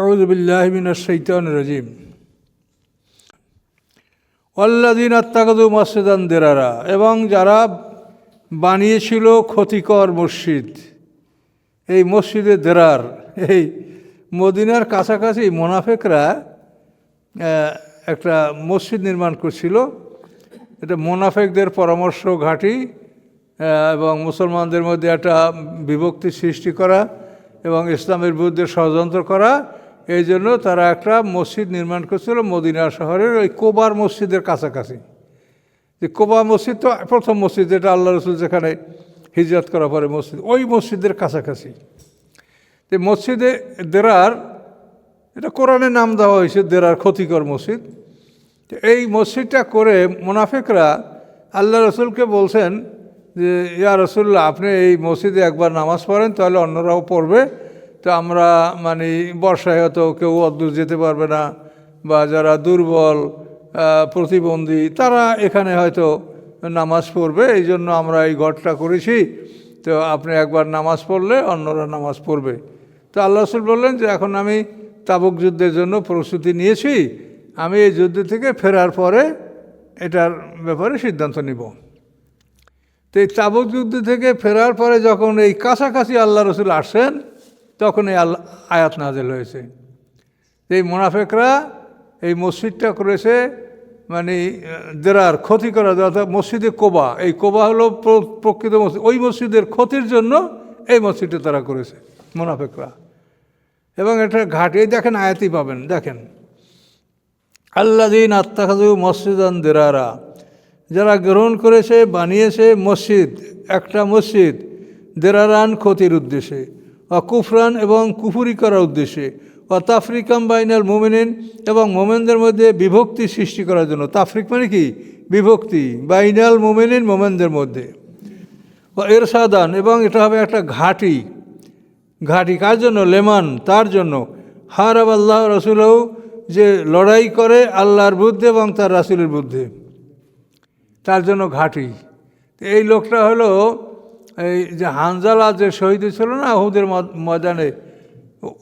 আউজবিল্লাহমিনাশান রাজিম। অল্লাদিন আত্মাকাদু মসজিদান দেরারা, এবং যারা বানিয়েছিল ক্ষতিকর মসজিদ, এই মসজিদে দেরার, এই মদিনার কাছাকাছি মোনাফেকরা একটা মসজিদ নির্মাণ করছিল। এটা মোনাফেকদের পরামর্শ ঘাঁটি এবং মুসলমানদের মধ্যে একটা বিভক্তি সৃষ্টি করা, এবং ইসলামের বিরুদ্ধে ষড়যন্ত্র করা এই জন্য তারা একটা মসজিদ নির্মাণ করছিল মদিনা শহরের ওই কোবার মসজিদের কাছাকাছি। যে কোবা মসজিদ তো প্রথম মসজিদ যেটা আল্লাহ রসুল যেখানে হিজরত করার পরে মসজিদ, ওই মসজিদের কাছাকাছি। তো মসজিদে দেরার, এটা কোরআনে নাম দেওয়া হয়েছে দেরার ক্ষতিকর মসজিদ। তো এই মসজিদটা করে মুনাফিকরা আল্লাহ রসুলকে বলছেন যে, ইয়া রসুল্লাহ আপনি এই মসজিদে একবার নামাজ পড়েন, তাহলে অন্যরাও পড়বে। তো আমরা মানে বর্ষায় হয়তো কেউ অদ্দূর যেতে পারবে না, বা যারা দুর্বল প্রতিবন্ধী, তারা এখানে হয়তো নামাজ পড়বে এই জন্য আমরা এই ঘরটা করেছি। তো আপনি একবার নামাজ পড়লে অন্যরা নামাজ পড়বে। তো আল্লাহ রসুল বললেন যে, এখন আমি তাবুক যুদ্ধের জন্য প্রস্তুতি নিয়েছি, আমি এই যুদ্ধ থেকে ফেরার পরে এটার ব্যাপারে সিদ্ধান্ত নিব। তো এই তাবুক যুদ্ধ থেকে ফেরার পরে যখন এই কাছাকাছি আল্লাহ রসুল আসেন তখন এই আল্লাহ আয়াত নাজেল হয়েছে। এই মোনাফেকরা এই মসজিদটা করেছে মানে দেরার ক্ষতি করা, অর্থাৎ মসজিদে কোবা, এই কোবা হলো প্র- প্রকৃত মসজিদ, ওই মসজিদের ক্ষতির জন্য এই মসজিদটা তারা করেছে, মোনাফেকরা। এবং এটা ঘাট দেখেন আয়াতই পাবেন, দেখেন। আল্লাদিন আত্মাখাদু মসজিদান দেরারা, যারা গ্রহণ করেছে, বানিয়েছে মসজিদ, একটা মসজিদ, দেরারান ক্ষতির উদ্দেশ্যে। কুফরান এবং কুফুরি করার উদ্দেশ্যে। বা তাফরিকাম বাইনাল মোমেনিন এবং মোমেনদের মধ্যে বিভক্তি সৃষ্টি করার জন্য। তাফরিক মানে কি? বিভক্তি। বাইনাল মোমেনিন মোমেনদের মধ্যে। বা এরসাদান এবং এটা হবে একটা ঘাঁটি। ঘাঁটি কার জন্য? লেমান, তার জন্য। হার আব আল্লাহ রসুলও যে লড়াই করে আল্লাহর বুদ্ধে এবং তার রাসুলের বুদ্ধে তার জন্য ঘাঁটি। এই লোকটা হলো এই যে হানজালা যে শহীদ ছিল না ওহুদের মদ- ময়দানে,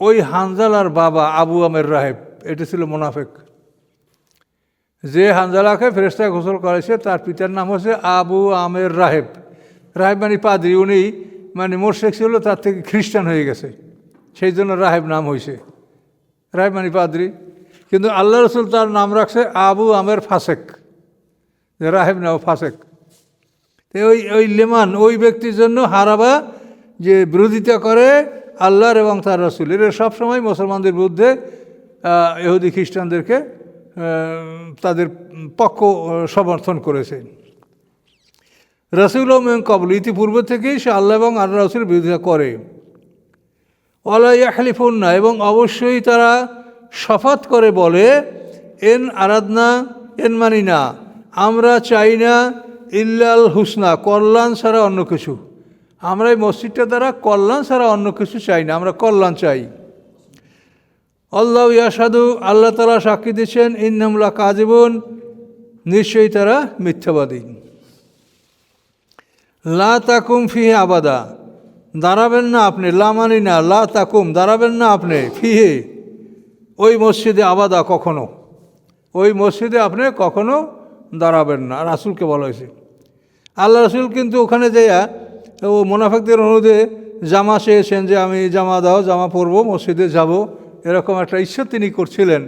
ওই হানজালার বাবা আবু আমের রাহেব, এটা ছিল মোনাফেক। যে হানজালাকে ফেরেস্তা গোসল করেছে তার পিতার নাম হচ্ছে আবু আমের রাহেব। রাহেব মানে পাদ্রি, উনি মানে মোর্শেক ছিল, তার থেকে খ্রিস্টান হয়ে গেছে। সেই জন্য রাহেব নাম হয়েছে রাহেব মানে পাদ্রি। কিন্তু আল্লাহ রসুল তার নাম রাখছে আবু আমের ফাসেক। রাহেব নাও ফাসেক। তো ওই ওই লেমান, ওই ব্যক্তির জন্য হারাবা যে বিরোধিতা করে আল্লাহর এবং তার রসুল এরা সবসময় মুসলমানদের বিরুদ্ধে ইহুদি খ্রিস্টানদেরকে তাদের পক্ষ সমর্থন করেছে। রসুল কবল ইতিপূর্বে থেকেই সে আল্লাহ এবং আল্লাহ রসুলের বিরোধিতা করে। অলাইয়াখলিফুন না এবং অবশ্যই তারা শপথ করে বলে, এন আরাধনা এন মানি না আমরা চাই না ইল্লাল হুসনা, কল্যাণ ছাড়া অন্য কিছু। আমরা এই মসজিদটা দ্বারা কল্যাণ ছাড়া অন্য কিছু চাই না, আমরা কল্যাণ চাই। আল্লাহ ইয়াসাদু আল্লাহ তালা সাক্ষী দিচ্ছেন ইন্নামলা কাজীবন নিশ্চয়ই তারা মিথ্যাবাদী। লা তাকুম ফিহে আবাদা। দাঁড়াবেন না আপনি, লা মানি না, লা তাকুম, দাঁড়াবেন না আপনি, ফিহে। ওই মসজিদে আবাদা কখনো, ওই মসজিদে আপনি কখনো দাঁড়াবেন না। রাসুলকে বলা হয়েছে। আল্লাহ রসুল কিন্তু ওখানে যাইয়া, ও মোনাফেকদের অনুরোধে জামা চেয়েছেন যে আমি জামা দাও, জামা পরবো, মসজিদে যাব, এরকম একটা ইচ্ছা তিনি করছিলেন।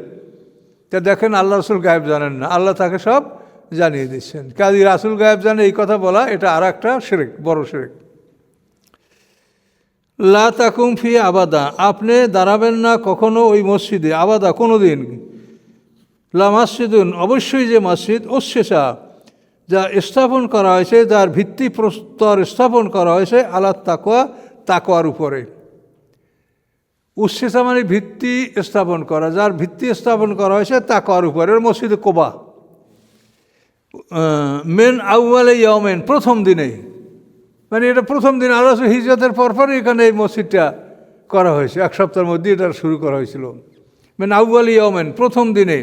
তা দেখেন আল্লাহ রসুল গায়েব জানেন না, আল্লাহ তাকে সব জানিয়ে দিচ্ছেন। কাজী রাসুল গায়েব জানে এই কথা বলা, এটা আর একটা সেরেক বড় সেরেক লা তাকুম ফি আবাদা, আপনি দাঁড়াবেন না কখনো ওই মসজিদে, আবাদা কোনো দিন লা মসজিদুন, অবশ্যই যে মসজিদ ওশেষা যা স্থাপন করা হয়েছে, যার ভিত্তি প্রস্তর স্থাপন করা হয়েছে আল্লাহ তাকোয়া তাকোয়ার উপরে। উচ্ছেসা মানে ভিত্তি স্থাপন করা, যার ভিত্তি স্থাপন করা হয়েছে তাকোয়ার উপরে মসজিদে কোবা। মেন আউ্বালে ইয়মেন প্রথম দিনেই। মানে এটা প্রথম দিন, আল্লাহ হিজরতের পরপরই এখানে এই মসজিদটা করা হয়েছে। এক সপ্তাহের মধ্যে এটা শুরু করা হয়েছিল। মেন আউ্বাল ইয়মেন প্রথম দিনে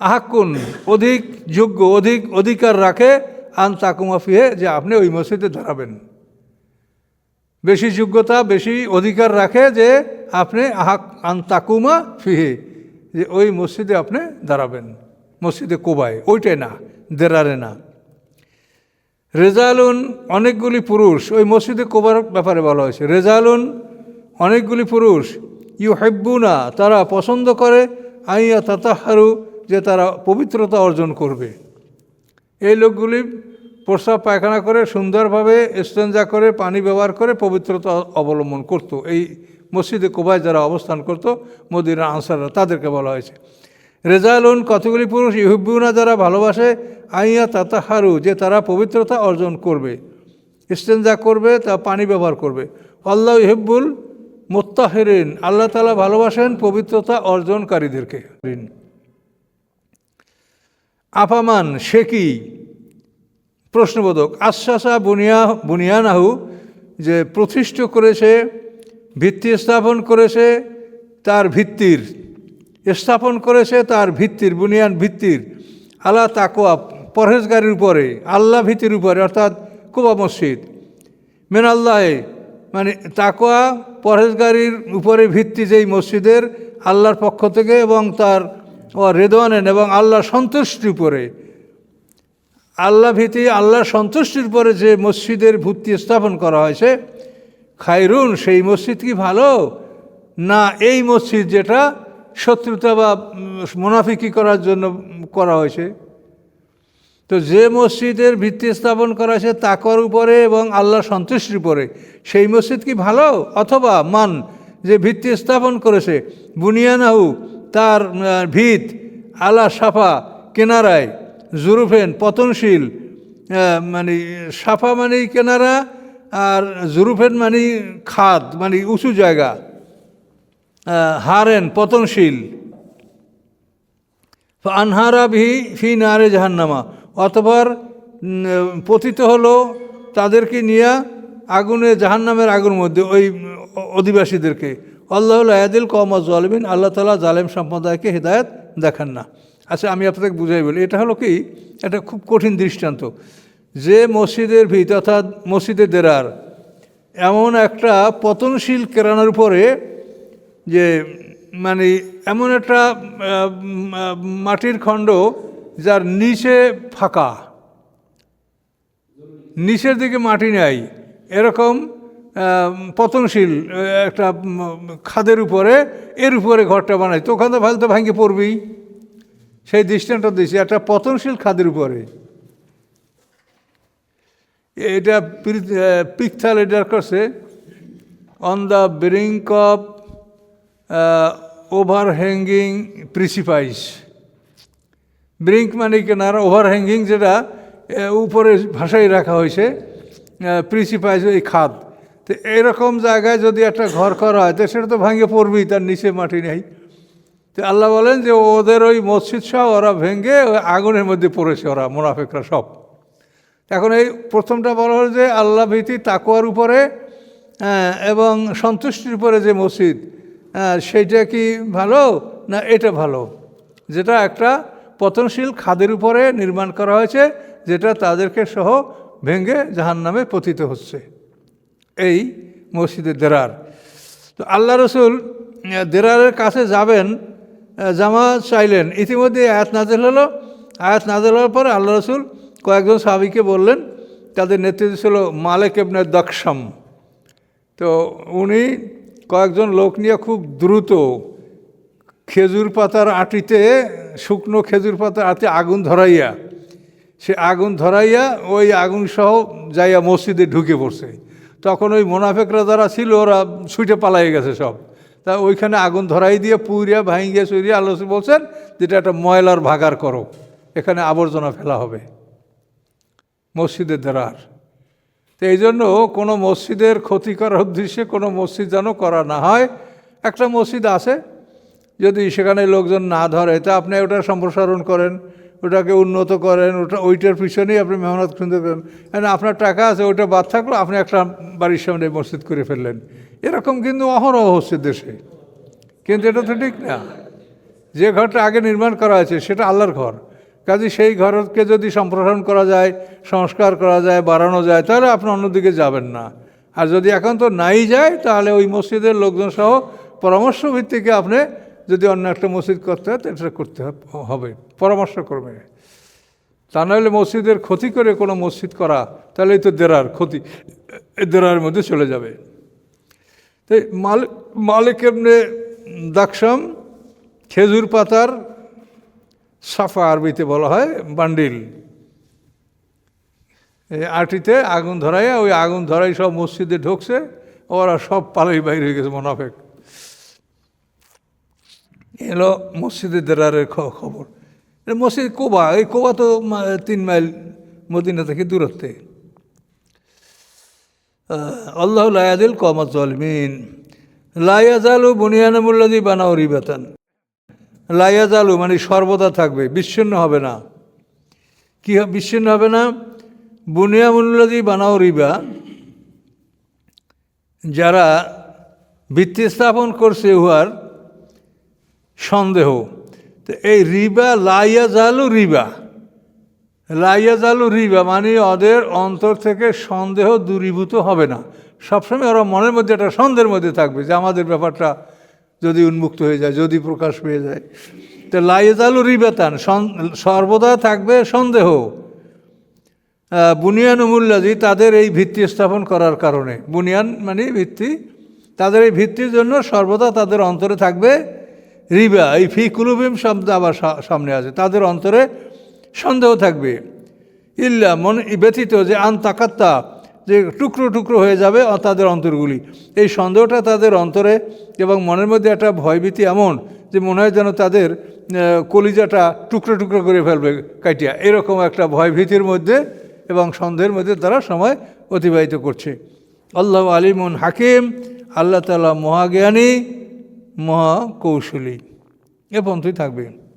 আহাক্কুন, অধিক যোগ্য, অধিক অধিকার রাখে, আন তাকুমাফিহে যে আপনি ওই মসজিদে দাঁড়াবেন। বেশি যোগ্যতা, বেশি অধিকার রাখে যে আপনি আহাক, আন তাকুমা ফিহে, যে ওই মসজিদে আপনি দাঁড়াবেন। মসজিদে কোবায়, ওইটাই না, দেরারে না। রেজালুন, অনেকগুলি পুরুষ, ওই মসজিদে কোবার ব্যাপারে বলা হয়েছে। রেজালুন, অনেকগুলি পুরুষ ইউ হেব্বু না তারা পছন্দ করে, আইয়া তাতাহারু যে তারা পবিত্রতা অর্জন করবে। এই লোকগুলি প্রস্রাব পায়খানা করে, সুন্দরভাবে স্টেঞ্জা করে, পানি ব্যবহার করে পবিত্রতা অবলম্বন করত। এই মসজিদে কোবায় যারা অবস্থান করত মদিনা আনসাররা তাদেরকে বলা হয়েছে। রেজালুন কতগুলি পুরুষ? ইহুব্বুনা যারা ভালোবাসে, আইয়া তাতাহারু, যে তারা পবিত্রতা অর্জন করবে। স্টেঞ্জা করবে, তা পানি ব্যবহার করবে। আল্লাহ ইহেব্বুল মোত্তাহেরিন, আল্লাহ তালা ভালোবাসেন পবিত্রতা অর্জনকারীদেরকে। আপামান সে কি? প্রশ্নবোধক, আশ্বাসা বুনিয়া, বুনিয়ানাহু, যে প্রতিষ্ঠ করেছে, ভিত্তি স্থাপন করেছে, তার ভিত্তির, স্থাপন করেছে, তার ভিত্তির, বুনিয়ান ভিত্তির আল্লাহ তাকোয়া পরহেজগারির উপরে, আল্লাহ ভিত্তির উপরে, অর্থাৎ কুবা মসজিদ। মেন আল্লাহ মানে তাকোয়া পরহেজগারির উপরে ভিত্তি যেই মসজিদের, আল্লাহর পক্ষ থেকে এবং তার রেদওয়ানেন এবং আল্লাহর সন্তুষ্টির উপরে। আল্লাহ ভীতি আল্লাহর সন্তুষ্টির পরে যে মসজিদের ভিত্তি স্থাপন করা হয়েছে খাইরুন সেই মসজিদ কি ভালো? না, এই মসজিদ যেটা শত্রুতা বা মুনাফিকি করার জন্য করা হয়েছে। তো যে মসজিদের ভিত্তি স্থাপন করা হয়েছে তাকর উপরে এবং আল্লাহ সন্তুষ্টির উপরে, সেই মসজিদ কি ভালো? অথবা মান, যে ভিত্তি স্থাপন করেছে, বুনিয়ানাহু তার ভিত, আলা সাফা, কেনারায়, জুরুফেন, পতনশীল মানে সাফা মানেই কেনারা আর জুরুফেন মানে খাদ মানে উঁচু জায়গা। হারেন, পতনশীল। আনহারা ভি ফি নারে জাহান্নামা। অতবার পতিত হলো তাদেরকে নিয়ে আগুনে জাহান্নামের আগুন মধ্যে ওই অধিবাসীদেরকে। আল্লাহ আয়াদিল কমা জলবিন আল্লাহ তালা জালেম সম্প্রদায়কে হৃদায়ত দেখান না। আচ্ছা আমি আপনাকে বুঝাই বলি, এটা হলো কি? এটা খুব কঠিন দৃষ্টান্ত। যে মসজিদের ভিত, অর্থাৎ মসজিদের দেরার, এমন একটা পতনশীল কেরানোর উপরে যে মানে এমন একটা মাটির খণ্ড যার নিচে ফাঁকা, নিচের দিকে মাটি নেই, এরকম পতনশীল একটা খাদের উপরে, এর উপরে ঘরটা বানাই তো ওখানে ভালো তো ভাঙে পড়বেই সেই দৃষ্টান্ত দিয়েছি একটা পতনশীল খাদের উপরে। এটা পিকথাল এটার করছে on the brink of over hanging precipice brink মানে কেনার ওভার হ্যাঙ্গিং যেটা উপরে ভাষায় রাখা হয়েছে প্রিসিপাইস এই খাদ। তো এরকম জায়গায় যদি একটা ঘর করা হয়, তো সেটা তো ভাঙে পড়বেই, তার নিচে মাটি নেই। তো আল্লাহ বলেন যে ওদের ওই মসজিদ সব ওরা ভেঙে ওই আগুনের মধ্যে পড়েছে ওরা, মোনাফেকরা সব। এখন এই প্রথমটা বলা হলো যে আল্লাহ ভীতি তাকুয়ার উপরে এবং সন্তুষ্টির উপরে যে মসজিদ সেইটা কি ভালো না এটা ভালো? যেটা একটা পতনশীল খাদের উপরে নির্মাণ করা হয়েছে, যেটা তাদেরকে সহ ভেঙে জাহান নামে পতিত হচ্ছে। এই মসজিদের দেরার। তো আল্লাহ রসুল দেরারের কাছে যাবেন জামা চাইলেন। ইতিমধ্যে আয়াত নাজেল হলো। আয়াত নাজেল হওয়ার পরে আল্লাহ রসুল কয়েকজন সাহাবিকে বললেন, তাদের নেতৃত্ব ছিল মালেক এবনে দক্ষম তো উনি কয়েকজন লোক নিয়ে খুব দ্রুত খেজুর পাতার আটিতে, শুকনো খেজুর পাতার আটিতে আগুন ধরাইয়া, সে আগুন ধরাইয়া ওই আগুন সহ যাইয়া মসজিদে ঢুকে পড়ছে। তখন ওই মোনাফেকরা যারা ছিল, ওরা ছুটে পালাই গেছে সব। তা ওইখানে আগুন ধরাই দিয়ে পুরিয়া ভাঙিয়ে, চুরিয়া আল্লাহ বলছেন, যেটা একটা ময়লার ভাগার করো, এখানে আবর্জনা ফেলা হবে, মসজিদের দ্বারার। তো এই জন্য কোনো মসজিদের ক্ষতি করার উদ্দেশ্যে কোনো মসজিদ যেন করা না হয়। একটা মসজিদ আছে, যদি সেখানে লোকজন না ধরে, তা আপনি ওটা সম্প্রসারণ করেন। ওটাকে উন্নত করেন, ওটা, ওইটার পিছনেই আপনি মেহনত খুঁজতে করেন আপনার টাকা আছে, ওইটা বাদ থাকল, আপনি একটা বাড়ির সামনে মসজিদ করে ফেললেন। এরকম কিন্তু অহরহ হচ্ছে দেশে। কিন্তু এটা তো ঠিক না। যে ঘরটা আগে নির্মাণ করা হয়েছে সেটা আল্লাহর ঘর। কাজে সেই ঘরকে যদি সম্প্রসারণ করা যায়, সংস্কার করা যায়, বাড়ানো যায়, তাহলে আপনি অন্যদিকে যাবেন না। আর যদি এখন তো নাই যায়, তাহলে ওই মসজিদের লোকজন সহ পরামর্শ ভিত্তিকে আপনি যদি অন্য একটা মসজিদ করতে হয় তো এটা করতে হবে। পরামর্শ করবে। তা নাহলে মসজিদের ক্ষতি করে কোনো মসজিদ করা, তাহলে তো দেরার ক্ষতি দেরার মধ্যে চলে যাবে। তাই মালিক মালিক এমনি দাকসাম খেজুর পাতার সাফা আরবিতে বলা হয়, বান্ডিল। আটিতে আগুন ধরাইয়া, ওই আগুন ধরাই সব মসজিদে ঢুকছে, ওরা সব পালাই বাইরে হয়ে গেছে মোনাফেক। এলো মসজিদের দেরারের খবর। মসজিদ কোবা, এই কোবা তো তিন মাইল মদিনা থেকে দূরত্বে। আল্লাহ লায়াদিল জলমিন লায়াজালু বুনিয়ানমুল্লাদি বানাও রিবাতান। লায়াজালু মানে সর্বদা থাকবে, বিচ্ছিন্ন হবে না। কি বিচ্ছিন্ন হবে না? বুনিয়ামুল্লাদি বানাও রিবা, যারা ভিত্তি স্থাপন করছে উহার সন্দেহ। তো এই রিবা, লাইয়া জালু রিবা। লাইয়া জালু রিবা মানে ওদের অন্তর থেকে সন্দেহ দূরীভূত হবে না। সবসময় ওরা মনের মধ্যে একটা সন্দেহের মধ্যে থাকবে যে আমাদের ব্যাপারটা যদি উন্মুক্ত হয়ে যায়, যদি প্রকাশ পেয়ে যায়। তো লাইয়া জালু রিবাতান সর্বদা থাকবে সন্দেহ। বুনিয়ান উমুল্লাজি তাদের এই ভিত্তি স্থাপন করার কারণে, বুনিয়ান মানে ভিত্তি, তাদের এই ভিত্তির জন্য সর্বদা তাদের অন্তরে থাকবে রিবা, এই ফি কুলুবিম শব্দ আবার সামনে আছে। তাদের অন্তরে সন্দেহ থাকবে। ইল্লা মন ব্যথিত যে আন তাকাত্তা যে টুকরো টুকরো হয়ে যাবে তাদের অন্তরগুলি। এই সন্দেহটা তাদের অন্তরে এবং মনের মধ্যে একটা ভয়ভীতি এমন যে মনে হয় যেন তাদের কলিজাটা টুকরো টুকরো করে ফেলবে কাটিয়া এরকম একটা ভয়ভীতির মধ্যে এবং সন্দেহের মধ্যে তারা সময় অতিবাহিত করছে। আল্লাহ আলিমুন হাকিম, আল্লাহ তালা মহাজ্ঞানী মহাকৌশলী। এ পন্থই থাকবে।